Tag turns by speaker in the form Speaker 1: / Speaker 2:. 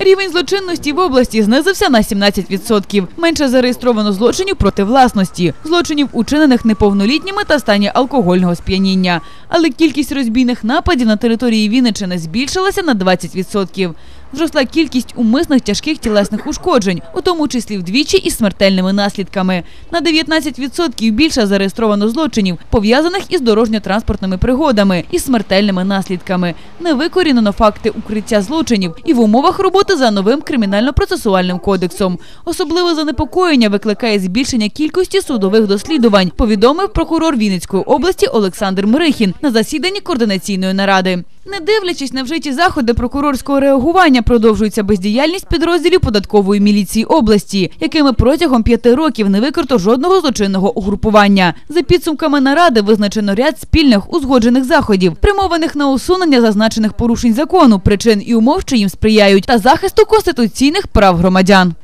Speaker 1: Рівень злочинності в області знизився на 17%. Менше зареєстровано злочинів проти власності, злочинів, учинених неповнолітніми та стані алкогольного сп'яніння. Але кількість розбійних нападів на території Вінниччини збільшилася на 20%. Зросла кількість умисних тяжких тілесних ушкоджень, у тому числі вдвічі із смертельними наслідками. На 19% більше зареєстровано злочинів, пов'язаних із дорожньо-транспортними пригодами і смертельними наслідками. Не викорінено факти укриття злочинів і в умовах роботи за новим кримінально-процесуальним кодексом. Особливе занепокоєння викликає збільшення кількості судових досліджувань, повідомив прокурор Вінницької області Олександр Мирихін на засіданні координаційної наради. Не дивлячись на вжиті заходи прокурорського реагування, продовжується бездіяльність підрозділів податкової міліції області, якими протягом п'яти років не викрито жодного злочинного угрупування. За підсумками наради визначено ряд спільних узгоджених заходів, спрямованих на усунення зазначених порушень закону, причин і умов, що їм сприяють, та захисту конституційних прав громадян.